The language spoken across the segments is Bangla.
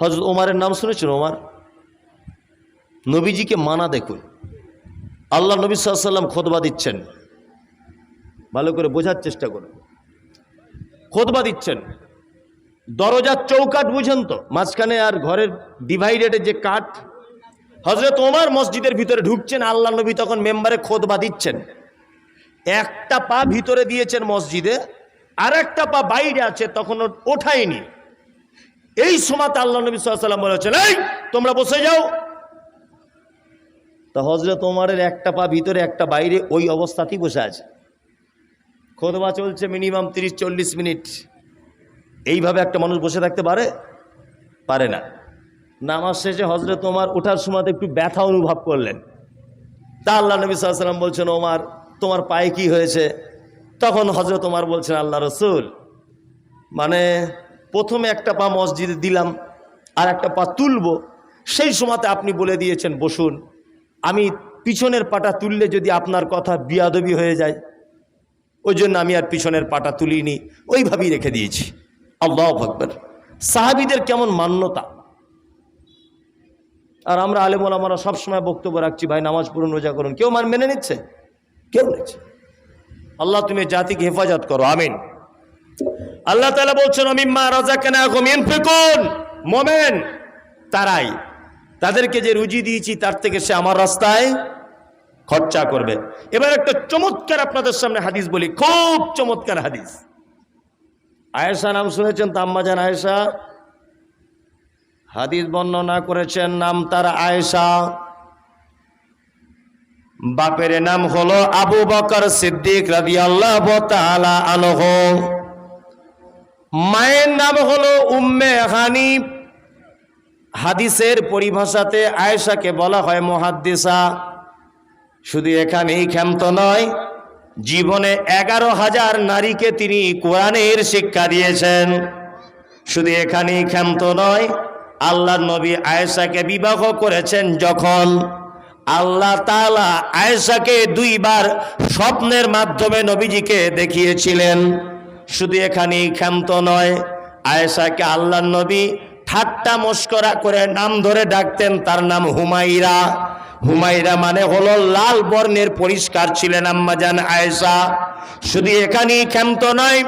হজরত ওমারের নাম শুনেছেন ওমার নবীজিকে মানা দেখুন। আল্লাহ নবী সাল্লাম খোদবা দিচ্ছেন। ভালো করে বোঝার চেষ্টা করুন। খোদবা দিচ্ছেন। দরজার চৌকাট বুঝেন তো, মাঝখানে আর ঘরের ডিভাইডেডের যে কাঠ। হজরত ওমার মসজিদের ভিতরে ঢুকছেন, আল্লাহ নবী তখন মেম্বারে খোদবা দিচ্ছেন। একটা পা ভিতরে দিয়েছেন মসজিদে আর একটা পা বাইরে আছে, তখন ওঠায়নি। এই সময় আল্লাহ নবী সাল্লাম বলেছেন, এই, তোমরা বসে যাও। তা হজরত ওমারের একটা পা ভিতরে, একটা বাইরে, ওই অবস্থাতেই বসে আছে। খোদবা চলছে মিনিমাম তিরিশ, চল্লিশ মিনিট। এইভাবে একটা মানুষ বসে থাকতে পারে? পারে না। নামাজ শেষে হজরত ওমার ওঠার সময় একটু ব্যথা অনুভব করলেন। তা আল্লাহ নবী সাল্লাম বলছেন ওমার তোমার পায়ে কি হয়েছে? তখন হজরত ওমার বলছেন, আল্লাহ রসুল মানে প্রথমে একটা পা মসজিদে দিলাম, আর একটা পা তুলব। সেই সময়তে আপনি বলে দিয়েছেন, বসুন। আমি পিছনের পাটা তুললে যদি আপনার কথা বিয়াদবি হয়ে যায়, ওই জন্য আমি আর পিছনের পাটা তুলিনি। ওইভাবেই রেখে দিয়েছি। আল্লাহ ভকবের সাহাবিদের কেমন মান্যতা? আর আমরা আলেমল আমরা সবসময় বক্তব্য রাখছি, ভাই, নামাজ পড়ুন, রোজা করুন। কেউ মান মেনে নিচ্ছে? কেউ নিচ্ছে? আল্লাহ, তুমি জাতিকে হেফাজত করো। আমিন। আল্লাহ তালা বলছেন অমিম্মা রাজা কেন মিন ফেকুন মোমেন, তারাই। তাদেরকে যে রুজি দিয়েছি, তার থেকে সে আমার রাস্তায় খরচা করবে। এবার একটা চমৎকার আপনাদের সামনে হাদিস বলি, খুব চমৎকার হাদিস। আয়েশা নাম শুনেছেন তাম্মা তাম্মাজান আয়েশা? হাদিস বর্ণনা করেছেন, নাম তার আয়েশা। বাপের নাম হলো আবু বকর সিদ্দিক রাদি আল্লাহ আনহ। মায়ের নাম হলো উম্মে হানিফ। হাদিসের পরিভাষাতে আয়েশাকে বলা হয় মহাদ্দিসা। শুধু এখানেই ক্ষান্ত নয়, জীবনে এগারো হাজার নারীকে তিনি কোরআনের শিক্ষা দিয়েছেন। শুধু এখানেই ক্ষান্ত নয় আল্লাহ নবী আয়েশাকে বিবাহ করেছেন যখন আল্লাহ তালা আয়েশাকে দুইবার স্বপ্নের মাধ্যমে নবীজিকে দেখিয়েছিলেন। শুধু এখানেই ক্ষান্ত নয়, আয়েশাকে আল্লাহ নবী ঠাট্টা মস্করা করে নাম ধরে ডাকতেন, তার নাম হুমাইরা হুমাইরা মানে হলো লাল বর্ণের পরিষ্কার ছিলেন আম্মাজান আয়েশা। শুধু এখানেই ক্ষান্ত নয়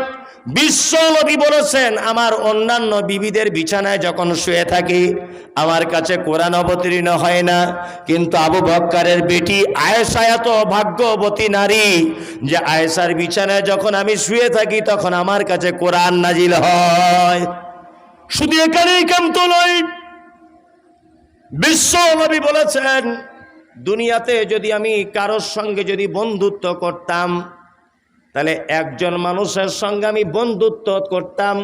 বিশ্ব নবী বলেছেন, আমার অন্যান্য বিবিদের বিছানায় যখন শুয়ে থাকি, আমার কাছে কোরআন অবতীর্ণ হয় না। কিন্তু আবু বক্কারের বেটি আয়েশা এত ভাগ্যবতী নারী যে আয়েশার বিছানায় যখন আমি শুয়ে থাকি, তখন আমার কাছে কোরআন নাজিল হয়। শুধু এখানেই ক্ষান্ত নয় বিশ্ব নবী বলেছেন, দুনিয়াতে যদি আমি কারোর সঙ্গে যদি বন্ধুত্ব করতাম তাহলে একজন মানুষের সঙ্গে আমি বন্ধুত্ব করতাম।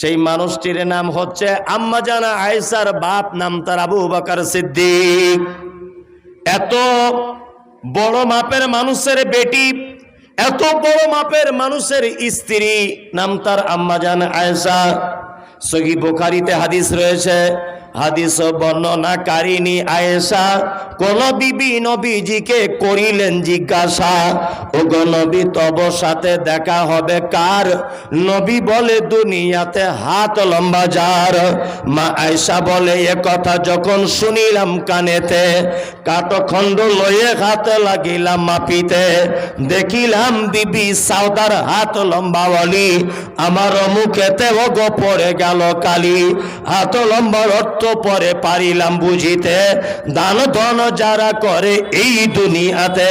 সেই মানুষটির নাম হচ্ছে আম্মাজানা আয়েসার বাপ, নাম তার আবু বাকার সিদ্দিক। এত বড় মাপের মানুষের বেটি, এত বড় মাপের মানুষের স্ত্রী, নাম তার আম্মাজান আয়েশা সহি বোখারিতে হাদিস রয়েছে হাদিস বর্ণনাকারিনী আয়েশা, কোন বিবি নবীজিকে করিলেন জিজ্ঞাসা ও নবী, তব সাথে দেখা হবে কার? নবী বলে, দুনিয়াতে হাত লম্বা যার। মা আয়েশা বলে, এ কথা যখন শুনিলাম কানেতে, কাটখণ্ড লয়ে হাত লাগিলাম মাপিতে। দেখিলাম বিবি সাউদার হাত লম্বা বলি আমার মুখেতে ও গো পড়ে গেল কালি। হাত লম্বার অর্থ পরে পারিলাম বুঝিতে? দান ধন যারা করে এই দুনিয়াতে,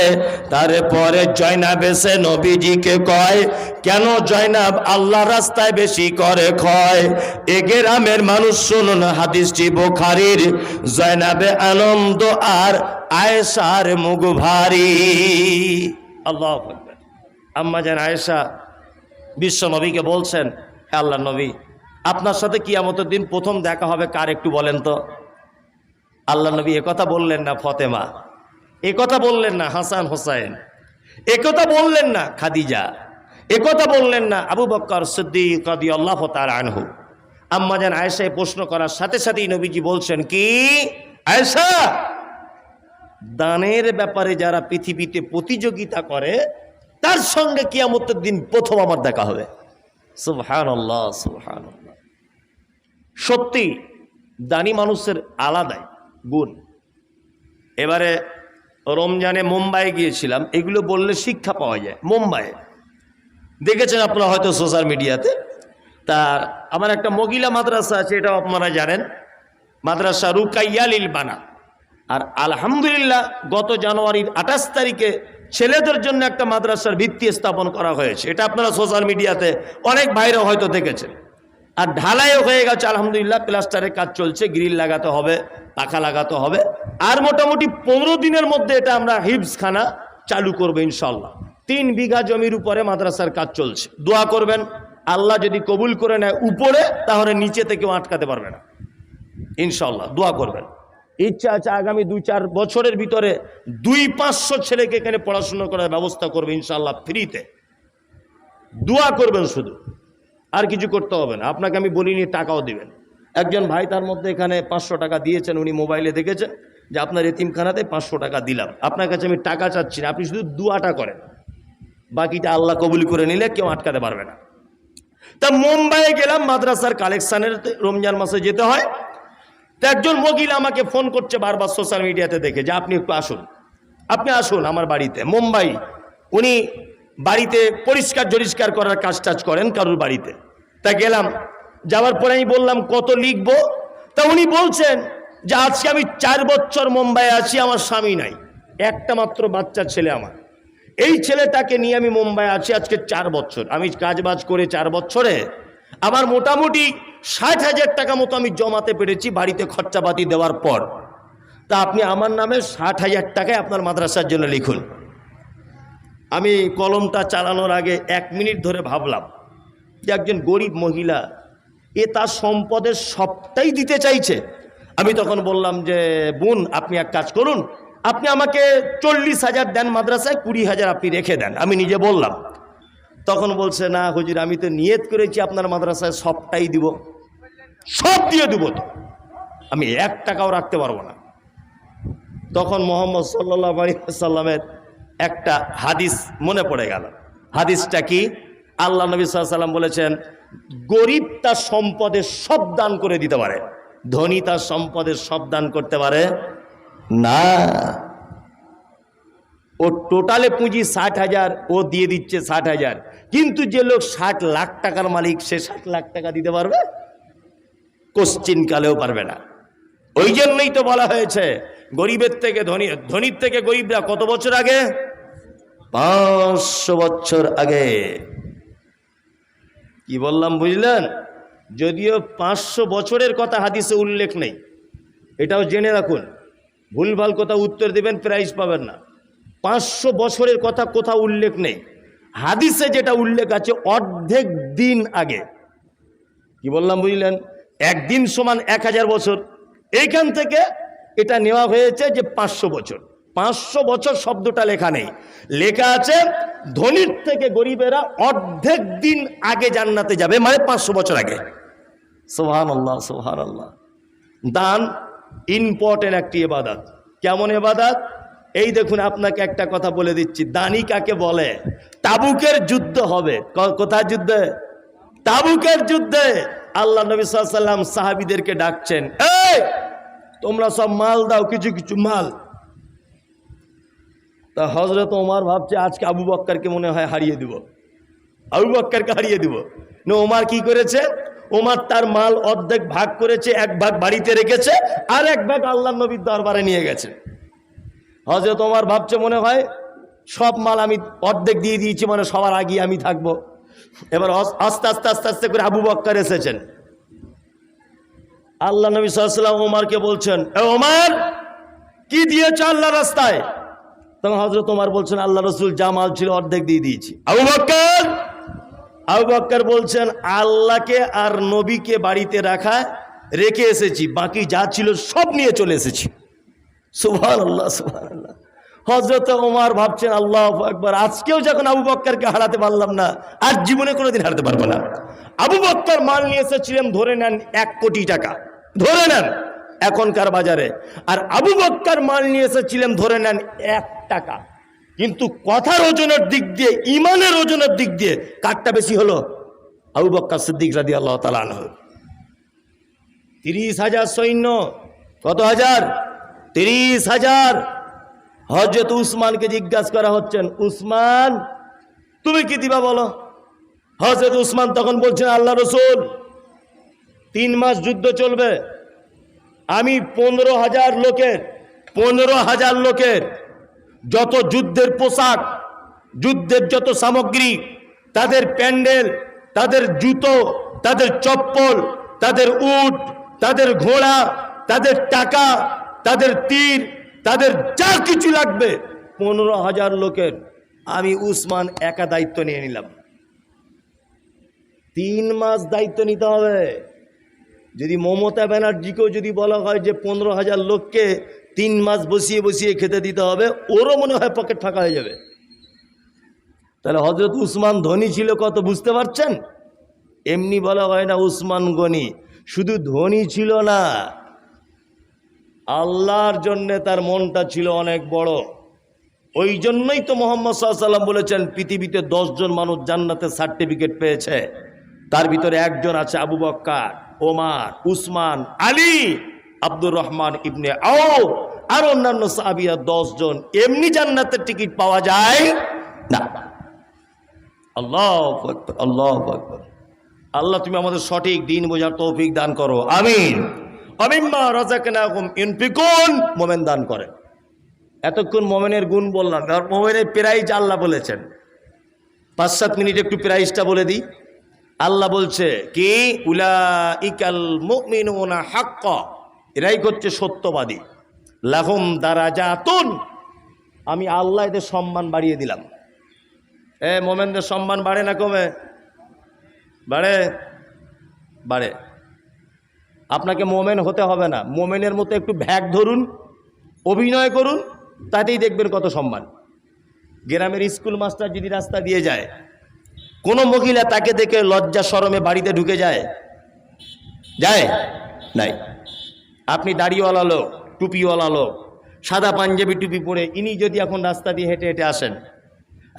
তারপরে জয়নাব এসে নবীজিকে কয়, কেন জয়নাব আল্লাহ রাস্তায় বেশি করে ক্ষয়? এ গ্রামের মানুষ শুনুন হাদিসটি বোখারির, জয়নাবে আনন্দ আর আয়েশার মুখ ভারী। আল্লাহ আম্মা যেন আয়েশা বিশ্ব নবীকে বলছেন আল্লাহ নবী আপনার সাথে কিয়ামতের দিন প্রথম দেখা হবে কার একটু বলেন তো? আল্লাহ নবী একথা বললেন না ফতেমা। একথা বললেন না হাসান হোসাইন। একথা বললেন না খাদিজা। একথা বললেন না আবু বক্কর সিদ্দিক আল্লাহ তার আনহু। আম্মা যেন আয়েশায় প্রশ্ন করার সাথে সাথেই নবীজি বলছেন, কি? আয়েশা! দানের ব্যাপারে যারা পৃথিবীতে প্রতিযোগিতা করে, তার সঙ্গে কিয়ামতের দিন প্রথম আমার দেখা হবে। সুবহান আল্লাহ সুবহান সত্যি দানি মানুষের আলাদাই গুণ। এবারে রমজানে মুম্বাই গিয়েছিলাম, এগুলো বললে শিক্ষা পাওয়া যায় মুম্বাইয়ে দেখেছেন আপনারা হয়তো সোশ্যাল মিডিয়াতে। তা আমার একটা মহিলা মাদ্রাসা আছে, এটাও আপনারা জানেন। মাদ্রাসা রুকাইয়ালিল বানা। আর আলহামদুলিল্লাহ গত জানুয়ারির আঠাশ তারিখে ছেলেদের জন্য একটা মাদ্রাসার ভিত্তি স্থাপন করা হয়েছে। এটা আপনারা সোশ্যাল মিডিয়াতে অনেক ভাইরা হয়তো দেখেছেন। আর ঢালাইও হয়ে গেছে, আলহামদুলিল্লাহ প্লাস্টারের কাজ চলছে গ্রিল লাগাতে হবে, পাখা লাগাতে হবে। আর মোটামুটি পনেরো দিনের মধ্যে এটা আমরা হিপসখানা চালু করব ইনশাল্লাহ তিন বিঘা জমির উপরে মাদ্রাসার কাজ চলছে। দোয়া করবেন, আল্লাহ যদি কবুল করে নেয় উপরে, তাহলে নিচে থেকেও আটকাতে পারবে না। ইনশাল্লাহ দোয়া করবেন। ইচ্ছা আছে আগামী দুই চার বছরের ভিতরে দুই পাঁচশো ছেলেকে এখানে পড়াশুনো করার ব্যবস্থা করবে ইনশাল্লাহ ফ্রিতে দোয়া করবেন শুধু। আর কিছু করতে হবে না। আপনাকে আমি বলিনি, টাকাও দিবেন। একজন ভাই তার মধ্যে এখানে পাঁচশো টাকা দিয়েছেন, উনি মোবাইলে দেখেছেন যে আপনার এতিমখানাতে পাঁচশো টাকা দিলাম। আপনার কাছে আমি টাকা চাচ্ছি না, আপনি শুধু দুয়াটা করেন। বাকিটা আল্লাহ কবুল করে নিলে কেউ আটকাতে পারবে না। তা মুম্বাইয়ে গেলাম, মাদ্রাসার কালেকশানের রমজান মাসে যেতে হয়। তো একজন মহিলা আমাকে ফোন করছে বারবার সোশ্যাল মিডিয়াতে দেখে যে, আপনি একটু আসুন। আপনি আসুন আমার বাড়িতে। মুম্বাই। উনি বাড়িতে পরিষ্কার জরিষ্কার করার কাজ টাজ করেন কারোর বাড়িতে। তা গেলাম, যাওয়ার পরে আমি বললাম, কত লিখব? তা উনি বলছেন যে, আজকে আমি চার বছর মুম্বাইয়ে আছি, আমার স্বামী নাই। একটা মাত্র বাচ্চা ছেলে আমার। এই ছেলেটাকে নিয়ে আমি মুম্বাই আছি আজকে চার বছর। আমি কাজবাজ করে চার বছরে আমার মোটামুটি ষাট হাজার টাকা মতো আমি জমাতে পেরেছি বাড়িতে খরচাপাতি দেওয়ার পর। তা আপনি আমার নামে ষাট হাজার টাকায় আপনার মাদ্রাসার জন্য লিখুন। আমি কলমটা চালানোর আগে এক মিনিট ধরে ভাবলাম যে একজন গরিব মহিলা, এ তার সম্পদের সবটাই দিতে চাইছে। আমি তখন বললাম যে, বোন, আপনি এক কাজ করুন, আপনি আমাকে চল্লিশ হাজার দেন মাদ্রাসায়, কুড়ি হাজার আপনি রেখে দেন। আমি নিজে বললাম। তখন বলছে, না হুজুর, আমি তো নিয়ত করেছি আপনার মাদ্রাসায় সবটাই দিব, সব দিয়ে দেবো তো। আমি এক টাকাও রাখতে পারব না। তখন মোহাম্মদ সাল্লাহ সাল্লামের একটা হাদিস মনে পড়ে গেল। হাদিসটা কি? আল্লাহ নবী সাল্লাম বলেছেন, গরিব তার সম্পদের সব দান করে দিতে পারে, ধনী তার সম্পদের সব দান করতে পারে না। ও টোটালে পুঁজি ষাট হাজার, ও দিয়ে দিচ্ছে ষাট হাজার। কিন্তু যে লোক ষাট লাখ টাকার মালিক, সে ষাট লাখ টাকা দিতে পারবে? কোশ্চিন কালেও পারবে না। ওই জন্যই তো বলা হয়েছে, গরিবের থেকে ধনী, ধনীর থেকে গরিবরা কত বছর আগে? পাঁচশো বছর আগে। কি বললাম, বুঝলেন? যদিও পাঁচশো বছরের কথা হাদিসে উল্লেখ নেই, এটাও জেনে রাখুন। ভুলভাল কথা উত্তর দেবেন প্রাইজ পাবেন না। পাঁচশো বছরের কথা কোথাও উল্লেখ নেই। হাদিসে যেটা উল্লেখ আছে, অর্ধেক দিন আগে। কি বললাম, বুঝলেন? একদিন সমান এক হাজার বছর। এইখান থেকে এটা নেওয়া হয়েছে যে পাঁচশো বছর। পাঁচশো বছর শব্দটা লেখা নেই। লেখা আছে, ধনীর থেকে গরিবেরা অর্ধেক দিন আগে জান্নাতে যাবে মানে পাঁচশো বছর আগে। সোহান আল্লাহ সোহান আল্লাহ দান ইম্পর্টেন্ট একটি এবাদাত কেমন এবাদাত এই দেখুন, আপনাকে একটা কথা বলে দিচ্ছি, দানি কাকে বলে? তাবুকের যুদ্ধ হবে। কোথায় যুদ্ধে? তাবুকের যুদ্ধে। আল্লাহ নবী সাল্লাম সাহাবিদেরকে ডাকছেন, এই, তোমরা সব মাল দাও, কিছু কিছু মাল। তা হজরত ওমার ভাবছে, আজকে আবু বক্কারকে মনে হয় হারিয়ে দিব। আবু বক্কারকে হারিয়ে দিব। না, ওমার কি করেছে? ওমার তার মাল অর্ধেক ভাগ করেছে, এক ভাগ বাড়িতে রেখেছে, আর এক ভাগ আল্লাহ নবীর দরবারে নিয়ে গেছে। হজরত ওমার ভাবছে মনে হয়, সব মাল আমি অর্ধেক দিয়ে দিয়েছি মানে সবার আগে আমি থাকব। এবার আস্তে আস্তে আস্তে আস্তে করে আবু বক্কার এসেছেন। আল্লাহ নবী সাল্লাম ওমারকে বলছেন, এ ওমার, কি দিয়েছ আল্লাহ রাস্তায়? তখন হজরত ওমার বলছেন আল্লাহ রসুল যা মাল ছিল অর্ধেক দিয়ে দিয়েছি। আবু বক্কর! আবু বক্কর বলছেন আল্লাহকে আর নবীকে বাড়িতে রাখা রেখে এসেছি বাকি যা ছিল সব নিয়ে চলে এসেছি। সুভান আল্লাহ সুভান আল্লাহ হজরত ওমার ভাবছেন আল্লাহ একবার আজকেও যখন আবু বক্করকে হারাতে পারলাম না আর জীবনে কোনোদিন হারাতে পারব না। আবু বক্কর মাল নিয়ে এসেছিলেন ধরে নেন এক কোটি টাকা। ধরে নেন। এখনকার বাজারে। আর আবু বক্কর মাল নিয়ে এসেছিলেন, ধরে নেন এক টাকা। কিন্তু কথার ওজনের দিক দিয়ে, ইমানের ওজনের দিক দিয়ে কারটা বেশি হলো আবু বক্কর সিদ্দিক রাদি আল্লাহ তালা তিরিশ হাজার সৈন্য, কত হাজার? তিরিশ হাজার। হজরত উসমানকে জিজ্ঞাসা করা হচ্ছেন, উসমান, তুমি কি দিবা বলো? হজরত উসমান তখন বলছেন, আল্লাহ রসুল, তিন মাস যুদ্ধ চলবে আমি পনেরো হাজার লোকের, পনেরো হাজার লোকের যত যুদ্ধের পোশাক, যুদ্ধের যত সামগ্রী, তাদের প্যান্ডেল, তাদের জুতো, তাদের চপ্পল, তাদের উট, তাদের ঘোড়া, তাদের টাকা, তাদের তীর, তাদের যা কিছু লাগবে, পনেরো হাজার লোকের আমি উসমান একা দায়িত্ব নিয়ে নিলাম। তিন মাস দায়িত্ব নিতে হবে। যদি মমতা ব্যানার্জিকেও যদি বলা হয় যে পনেরো হাজার লোককে তিন মাস বসিয়ে বসিয়ে খেতে দিতে হবে, ওরও মনে হয় পকেট ফাঁকা হয়ে যাবে। তাহলে হজরত উসমান ধনী ছিল কত, বুঝতে পারছেন? এমনি বলা হয় না উসমান গনি, শুধু ধনী ছিল না, আল্লাহর জন্যে তার মনটা ছিল অনেক বড়। ওই জন্যই তো মোহাম্মদ সাল্লাম বলেছেন, পৃথিবীতে দশজন মানুষ জান্নাতের সার্টিফিকেট পেয়েছে, তার ভিতরে একজন আছে আবু বক্কার। ওমার, উসমান, আলী, আব্দুর রহমান ইবনে আও আর অন্যান্য সাহাবিয়া জন এমনি জান্নাতের টিকিট পাওয়া যায় না। আল্লাহ আল্লাহ। আল্লাহ, তুমি আমাদের সঠিক দিন বোঝার তৌফিক দান করো। আমিন। অমিম্মা ইনফিকুন, মোমেন দান করে এতক্ষণ মোমেনের গুণ বললাম মোমেনের প্রাইজ আল্লাহ বলেছেন। পাঁচ সাত মিনিট একটু প্রাইজটা বলে দিই। আল্লাহ বলছে, কি? উলা ইকাল মুমিনুনা হাক্ক। এরাই হচ্ছে সত্যবাদী। লাহুম দারাজাতুন। আমি আল্লাহ এদের সম্মান বাড়িয়ে দিলাম। এ, মোমেনদের সম্মান বাড়ে না কমে? বাড়ে? বাড়ে। আপনাকে মোমেন হতে হবে না। মোমেনের মতো একটু ভ্যাগ ধরুন, অভিনয় করুন, তাতেই দেখবেন কত সম্মান। গ্রামের স্কুল মাস্টার যদি রাস্তা দিয়ে যায় কোনো মহিলা তাকে দেখে লজ্জা শরমে বাড়িতে ঢুকে যায়? যায়? নাই। আপনি দাড়িওয়ালা লোক, টুপিওয়ালা লোক, সাদা পাঞ্জাবি টুপি পরে ইনি যদি এখন রাস্তা দিয়ে হেঁটে হেঁটে আসেন,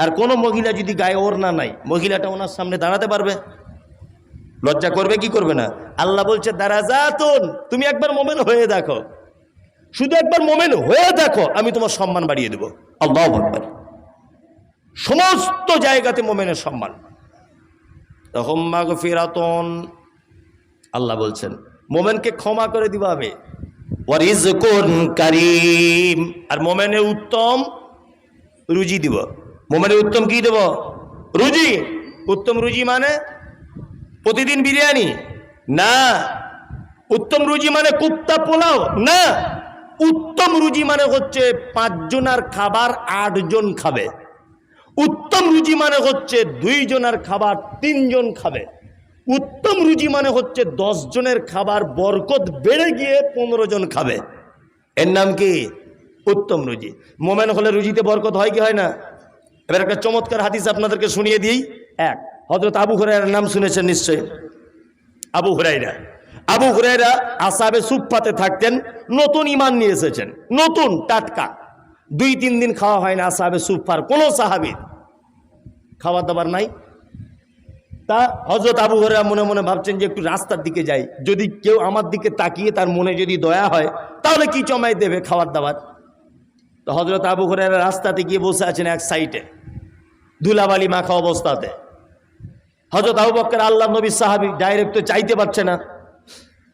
আর কোনো মহিলা যদি গায়ে ওড়না নাই, মহিলাটা ওনার সামনে দাঁড়াতে পারবে? লজ্জা করবে, কি করবে না? আল্লাহ বলছে দারাজাতুন তুমি একবার মোমেন হয়ে দেখো। শুধু একবার মোমেন হয়ে দেখো, আমি তোমার সম্মান বাড়িয়ে দেবো। আল্লাহ সমস্ত জায়গাতে মোমেনের সম্মান। তখন মাগ ফিরাতন আল্লাহ বলছেন, মোমেনকে ক্ষমা করে দিব আমি। ওয়ারিজকুন কারিম। আর মোমেনে উত্তম রুজি দিব। মোমেনে উত্তম কি দেব? রুজি। উত্তম রুজি মানে প্রতিদিন বিরিয়ানি? না। উত্তম রুজি মানে কুত্তা পোলাও? না। উত্তম রুজি মানে হচ্ছে পাঁচজনার খাবার আটজন খাবে। উত্তম রুজি মানে হচ্ছে দুইজনের খাবার তিনজন খাবে। উত্তম রুজি মানে হচ্ছে দশ জনের খাবার বরকত বেড়ে গিয়ে পনেরো জন খাবে। এর নাম কি? উত্তম রুজি মোমেন হলে রুজিতে বরকত হয় কি হয় না? এবার একটা চমৎকার হাদিস আপনাদেরকে শুনিয়ে দিই। এক হজরত আবু হরাইরার নাম শুনেছেন নিশ্চয়ই? আবু হুরাইরা আবু হুরাইরা আসাবে সুফাতে থাকতেন, নতুন ইমান নিয়ে এসেছেন। নতুন টাটকা। দুই, তিন দিন খাওয়া হয় না আসাবে সুফার কোনো সাহাবির খাবার দাবার নাই। তা হজরত আবু হরেরা মনে মনে ভাবছেন যে একটু রাস্তার দিকে যাই। যদি কেউ আমার দিকে তাকিয়ে তার মনে যদি দয়া হয়, তাহলে কি জমাই দেবে খাবার দাবার তো হজরত আবু হরেরা রাস্তাতে গিয়ে বসে আছেন এক সাইডে ধুলাবালি মাখা অবস্থাতে। হজরত আবু বক্কর আল্লাহ নবী সাহাবি ডাইরেক্ট তো চাইতে পারছে না।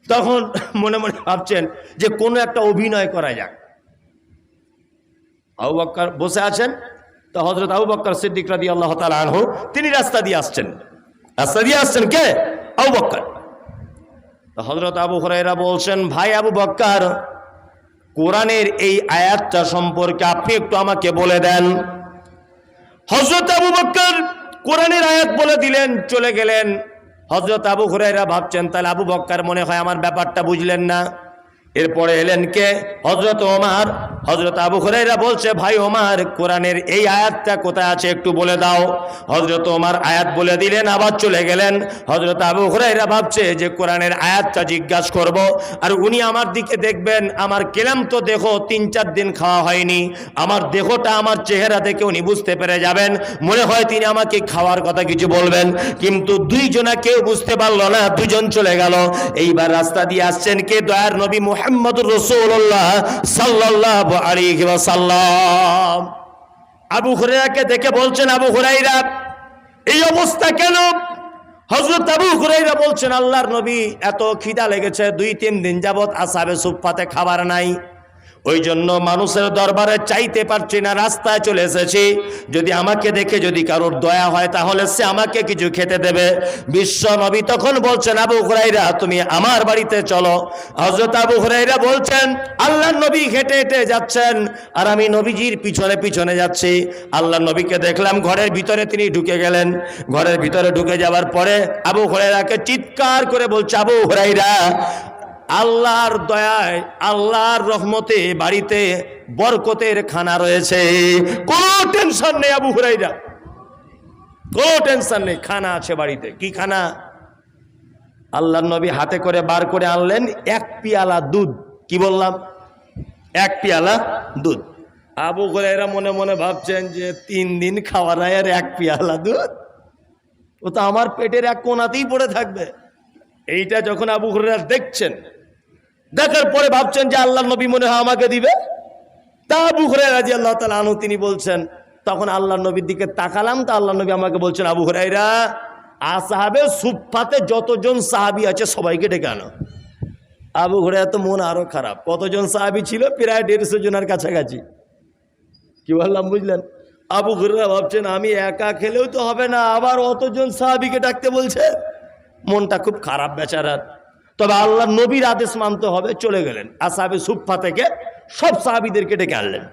তখন মনে মনে ভাবছেন যে কোনো একটা অভিনয় করা যাক। আবু বক্কর বসে আছেন, তো হজরত আবু বক্কর সিদ্দিক রাদি আল্লাহ তালা আনহু, তিনি রাস্তা দিয়ে আসছেন। রাস্তা দিয়ে আসছেন কে? আবু বক্কর তো হজরত আবু হরাইরা বলছেন, ভাই আবু বক্কর কোরআনের এই আয়াতটা সম্পর্কে আপনি একটু আমাকে বলে দেন। হজরত আবু বক্কর কোরআনের আয়াত বলে দিলেন, চলে গেলেন। হজরত আবু হুরাইরা ভাবছেন, তাহলে আবু বক্কর মনে হয় আমার ব্যাপারটা বুঝলেন না। এরপরে এলেন কে? হজরত ওমার। হজরত আবু হুরাইরা বলছে, ভাই ওমার, কোরআনের এই আয়াতটা কোথায় আছে একটু বলে দাও। হজরত ওমার আয়াত বলে দিলেন, আবার চলে গেলেন। হজরত আবু হুরাইরা ভাবছে যে কোরআনের আয়াতটা জিজ্ঞাসা করব, আর উনি আমার দিকে দেখবেন, আমার কেলাম তো দেখো তিন চার দিন খাওয়া হয়নি। আমার দেহটা আমার চেহারা দেখে উনি বুঝতে পেরে যাবেন। মনে হয় তিনি আমাকে খাওয়ার কথা কিছু বলবেন। কিন্তু দুইজনা কেউ বুঝতে পারল না, দুজন চলে গেল। এইবার রাস্তা দিয়ে আসছেন কে? দয়ার নবী মুহাম্মদ রসুল্লাহ সাল্লাহ আলী সাল্লাম আবু হুরাইরাকে দেখে বলছেন, আবু হুরাইরা এই অবস্থা কেন? হজরত বলছেন, আল্লাহর নবী এত খিদা লেগেছে দুই তিন দিন যাবত আসাবে সুফাতে খাবার নাই। ওই জন্য মানুষের দরবারে চাইতে পারছি না, রাস্তায় চলে এসেছি। যদি আমাকে দেখে যদি কারোর দয়া হয়, তাহলে সে আমাকে কিছু খেতে দেবে। বিশ্ব নবী তখন বলছেন, আবু হুরাইরা তুমি আমার বাড়িতে চলো। হজরত আবু হুরাইরা বলছেন, আল্লাহর নবী হেঁটে হেঁটে যাচ্ছেন আর আমি নবীজির পিছনে পিছনে যাচ্ছি। আল্লাহ নবীকে দেখলাম, ঘরের ভিতরে তিনি ঢুকে গেলেন। ঘরের ভিতরে ঢুকে যাওয়ার পরে আবু হুরাইরাকে চিৎকার করে বলছে, আবু হুরাইরা আল্লাহর দয়ায়, আল্লাহর রহমতে বাড়িতে বরকতের খানা রয়েছে। কোনো টেনশন নেই আবু হুরাইরা কোনো টেনশন নেই, খানা আছে বাড়িতে। কি খানা? আল্লাহ নবী হাতে করে বার করে আনলেন এক পিয়ালা দুধ। কি বললাম? এক পিয়ালা দুধ। আবু হুরাইরা মনে মনে ভাবছেন যে তিন দিন খাওয়া নাই আর এক পিয়ালা দুধ? ও তো আমার পেটের এক কোনাতেই পড়ে থাকবে। এইটা যখন আবু হুরাইরা দেখছেন দেখার পরে ভাবছেন যে আল্লাহ নবী মনে হয় আমাকে দিবে? তা আবু হুরাই রাজি আল্লাহ তালা আনু তিনি বলছেন, তখন আল্লাহ নবীর দিকে তাকালাম, তা আল্লাহ নবী আমাকে বলছেন, আবু হুরাইরা আসাহাবে সুফাতে যতজন সাহাবি আছে সবাইকে ডেকে আনো। আবু হুরাইরা তো মন আরও খারাপ। কতজন সাহাবি ছিল? প্রায় দেড়শো জনের কাছাকাছি। কি বললাম, বুঝলেন? আবু হুরাইরা ভাবছেন, আমি একা খেলেও তো হবে না, আবার অতজন সাহাবিকে ডাকতে বলছে? মনটা খুব খারাপ বেচারার। তবে আল্লাহ নবীর আদেশ মানতে হবে, চলে গেলেন। আসাহাবে সুফা থেকে সব সাহাবিদেরকে ডেকে আনলেন।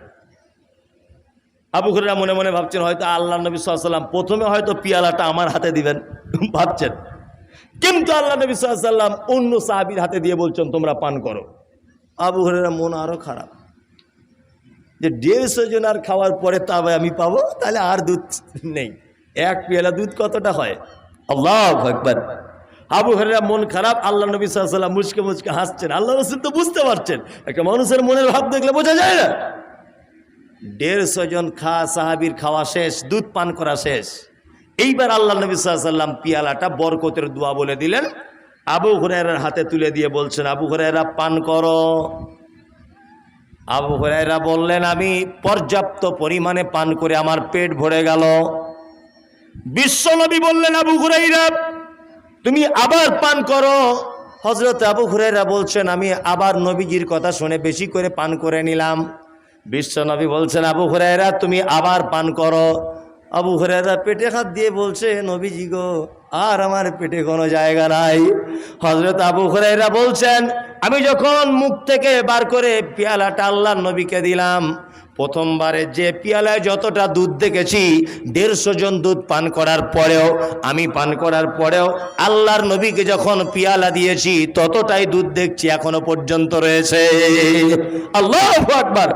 আবু মনে মনে ভাবছেন, হয়তো আল্লাহ নবী সাল্লাম প্রথমে হয়তো পিয়ালাটা আমার হাতে দিবেন ভাবছেন। কিন্তু আল্লাহ নবী সাল্লাম অন্য সাহাবির হাতে দিয়ে বলছেন, তোমরা পান করো। আবু হুরেরা মন আরও খারাপ। যে দেড়শো জন আর খাওয়ার পরে তবে আমি পাবো, তাহলে আর দুধ নেই। এক পেয়ালা দুধ কতটা হয়? আল্লাহ একবার আবু হরেরা মন খারাপ, আল্লাহ নবী সাল্লাম মুচকে মুচকে হাসছেন। আল্লাহ রসুল তো বুঝতে পারছেন। একটা মানুষের মনের ভাব দেখলে বোঝা যায় না। দেড়শো জন খা, সাহাবির খাওয়া শেষ, দুধ পান করা শেষ। এইবার আল্লাহ নবী সাল্লাম পিয়ালাটা বরকতের দোয়া বলে দিলেন। আবু হুরায়রার হাতে তুলে দিয়ে বলছেন, আবু হুরায়রা, পান করো। আবু হুরায়রা বললেন, আমি পর্যাপ্ত পরিমাণে পান করে আমার পেট ভরে গেল। বিশ্বনবী বললেন, আবু হুরাইরা তুমি আবার পান করো। হজরত আবু হুরাইরা বলছেন, আমি আবার নবীজির কথা শুনে বেশি করে পান করে নিলাম। বিশ্বনবী বলছেন, আবু হুরাইরা তুমি আবার পান করো। আবু হুরাইরা পেটে হাত দিয়ে বলছে, নবীজি গো, আর আমার পেটে কোনো জায়গা নাই। হজরত আবু হুরাইরা বলছেন, আমি যখন মুখ থেকে বার করে পেয়ালাটা আল্লাহ নবীকে দিলাম প্রথমবারে যে পিয়ালায় যতটা দুধ দেখেছি, দেড়শো জন দুধ পান করার পরেও, আমি পান করার পরেও আল্লাহর নবীকে যখন পিয়ালা দিয়েছি, ততটাই দুধ দেখছি এখনও পর্যন্ত রয়েছে। আল্লাহ আকবার।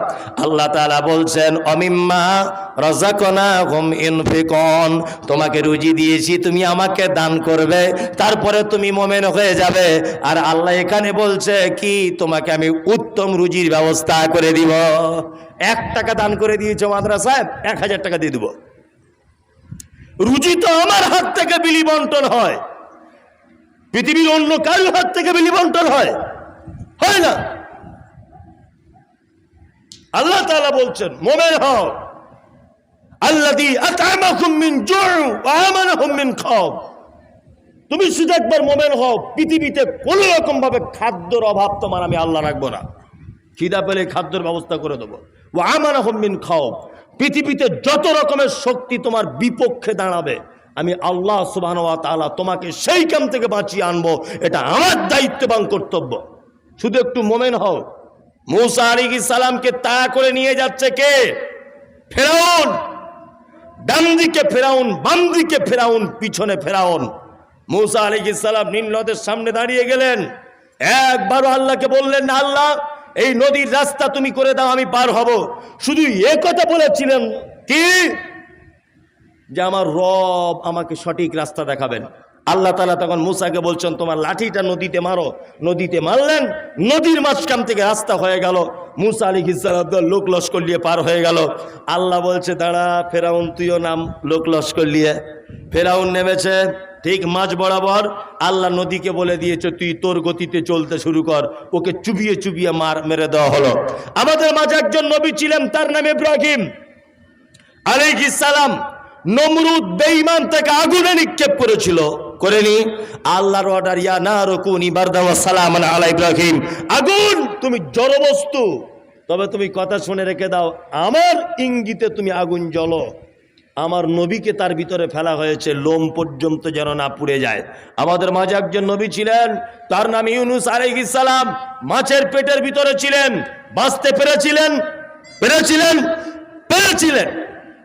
আল্লাহ তাআলা বলছেন, অমিম্মা রাজাকনা হুম ইনফিকন। তোমাকে রুজি দিয়েছি, তুমি আমাকে দান করবে, তারপরে তুমি মোমেন হয়ে যাবে। আর আল্লাহ এখানে বলছে, কি? তোমাকে আমি উত্তম রুজির ব্যবস্থা করে দিব। এক টাকা দান করে দিয়েছ মাদ্রাসায় এক হাজার টাকা দিয়ে দিব। রুজি তো আমার হাত থেকে বিলি বন্টন হয়। পৃথিবীর অন্য কারোর হাত থেকে বিলি বন্টন হয়? হয় না। আল্লাহ তাআলা বলছেন, মোমেন হও। তুমি শুধু একবার মোমেন হও, পৃথিবীতে কোনো রকম ভাবে খাদ্যর অভাব তোমার আমি আল্লাহ রাখব না। খিদা পেলে খাদ্যর ব্যবস্থা করে দেবো। ও আমার মিন খাও পৃথিবীতে যত রকমের শক্তি তোমার বিপক্ষে দাঁড়াবে, আমি আল্লাহ সুবাহ তাআলা তোমাকে সেই কাম থেকে বাঁচিয়ে আনব, এটা আমার দায়িত্ববান কর্তব্য। শুধু একটু মোমেন হও। মৌসা আলী সালামকে তাড়া করে নিয়ে যাচ্ছে কে? ফেরাউন। ডান দিকে ফেরাউন বাম দিকে ফেরাউন, পিছনে ফেরাউন। মৌসা আলী সালাম নীল সামনে দাঁড়িয়ে গেলেন। একবারও আল্লাহকে বললেন না আল্লাহ এই নদীর রাস্তা তুমি করে দাও, আমি পার হব। শুধু এ কথা বলেছিলেন কি? যে আমার রব আমাকে সঠিক রাস্তা দেখাবেন। আল্লাহ তালা তখন মুসাকে বলছেন, তোমার লাঠিটা নদীতে মারো। নদীতে মারলেন, নদীর মাঝখান থেকে রাস্তা হয়ে গেল। মুসা আলী খিসাল লোক লস্কর নিয়ে পার হয়ে গেল। আল্লাহ বলছে, দাঁড়া, ফেরাউন, তুইও নাম লোক লস্কর নিয়ে। ফেরাউন নেমেছে। ঠিক মাঝ বরাবর আল্লাহ নদীকে বলে দিয়েছে, তুই তোর গতিতে চলতে শুরু কর। ওকে চুবিয়ে চুবিয়ে মার, মেরে দেওয়া হলো। আমাদের মাঝে একজন নবী ছিলেন, তার নাম ইব্রাহিম। আলাইহিস সালাম নমরুদ বেঈমান তাকে আগুনে নিক্ষেপ করেছিল। করেনি আল্লাহর অর্ডার ইয়া না রকুনি সালামান আলা ইব্রাহিম। আগুন, তুমি জড়বস্তু, তবে তুমি কথা শুনে রেখে দাও, আমার ইঙ্গিতে তুমি আগুন জ্বলো। আমার নবীকে তার ভিতরে ফেলা হয়েছে, লোম পর্যন্ত যেন না পুড়ে যায়। আমাদের মাঝে একজন নবী ছিলেন, তার নাম ইউনুস সালাম। মাছের পেটের ভিতরে ছিলেন, বাঁচতে পেরেছিলেন পেরেছিলেন পেরেছিলেন।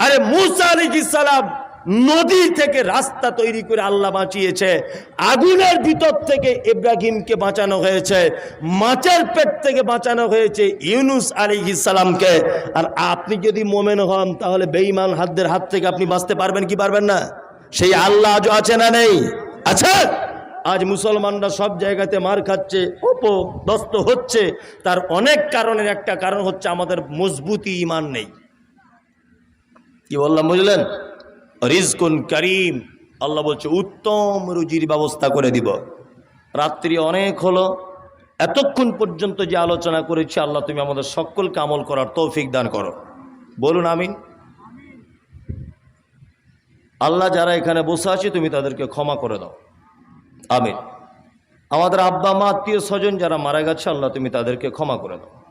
আরে মুসা আলিক সালাম নদী থেকে রাস্তা তৈরি করে আল্লাহ বাঁচিয়েছে। আগুনের ভিতর থেকে ইব্রাহিমকে বাঁচানো হয়েছে। মাছের পেট থেকে বাঁচানো হয়েছে ইউনুস আলাইহিস সালামকে। আর আপনি যদি মোমেন হন, তাহলে বেঈমান হাতদের হাত থেকে আপনি বাঁচতে পারবেন কি পারবেন না? সেই আল্লাহ আজও আছে না নেই? আছে? আজ মুসলমানরা সব জায়গাতে মার খাচ্ছে দস্ত হচ্ছে। তার অনেক কারণের একটা কারণ হচ্ছে আমাদের মজবুতি ইমান নেই। কি বললাম, বুঝলেন? রিজকুন করিম। আল্লাহ বলছে, উত্তম রুজির ব্যবস্থা করে দিব। রাত্রি অনেক হলো, এতক্ষণ পর্যন্ত যে আলোচনা করেছি, আল্লাহ তুমি আমাদের সকলকে আমল করার তৌফিক দান করো। বলুন, আমিন। আল্লাহ যারা এখানে বসে আছে, তুমি তাদেরকে ক্ষমা করে দাও। আমিন। আমাদের আব্বা, মা, আত্মীয় স্বজন যারা মারা গেছে, আল্লাহ তুমি তাদেরকে ক্ষমা করে দাও।